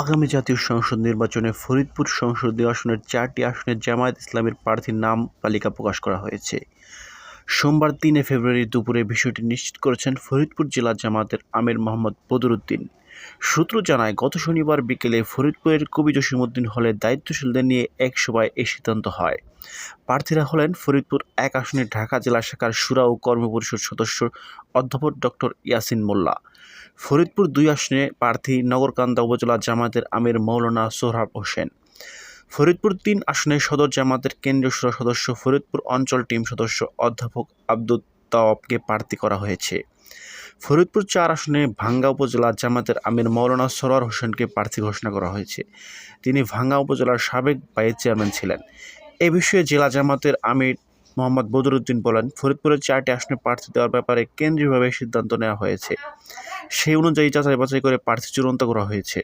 আগামী জাতীয় সংসদ নির্বাচনে ফরিদপুর সংসদীয় আসনের চারটি আসনে জামায়াত ইসলামের প্রার্থীর নাম তালিকা প্রকাশ করা হয়েছে। সোমবার তিনে ফেব্রুয়ারি দুপুরে বিষয়টি নিশ্চিত করেছেন ফরিদপুর জেলা জামায়াতের আমির মোহাম্মদ বদরুদ্দিন। সূত্র জানায়, গত শনিবার বিকেলে ফরিদপুরের কবি জসিমউদ্দিন হলে দায়িত্বশীলদের নিয়ে এক সভায় এই সিদ্ধান্ত হয়। প্রার্থীরা হলেন ফরিদপুর এক আসনে ঢাকা জেলা শাখার সুরা ও কর্মপরিষদ সদস্য অধ্যাপক ডক্টর ইয়াসিন মোল্লা। ফরিদপুর দুই আসনে প্রার্থী নগরকান্দা উপজেলা জামাতের আমির মৌলানা সোহরাব হোসেন। ফরিদপুর তিন আসনে সদর জামাতের কেন্দ্রীয় সুরা সদস্য ফরিদপুর অঞ্চল টিম সদস্য অধ্যাপক আব্দুল তাওয়াবকে প্রার্থী করা হয়েছে। ফরিদপুর চার আসনে ভাঙ্গা উপজেলা জামাতের আমির মৌলানা সরোয়ার হোসেনকে প্রার্থী ঘোষণা করা হয়েছে। তিনি ভাঙ্গা উপজেলার সাবেক ভাইস চেয়ারম্যান ছিলেন। এ বিষয়ে জেলা জামাতের আমির মোহাম্মদ বদরুদ্দিন বলেন, ফরিদপুরের চারটি আসনে প্রার্থী দেওয়ার ব্যাপারে কেন্দ্রীয়ভাবে সিদ্ধান্ত নেওয়া হয়েছে। সেই অনুযায়ী যাচাই বাছাই করে প্রার্থী চূড়ান্ত করা হয়েছে।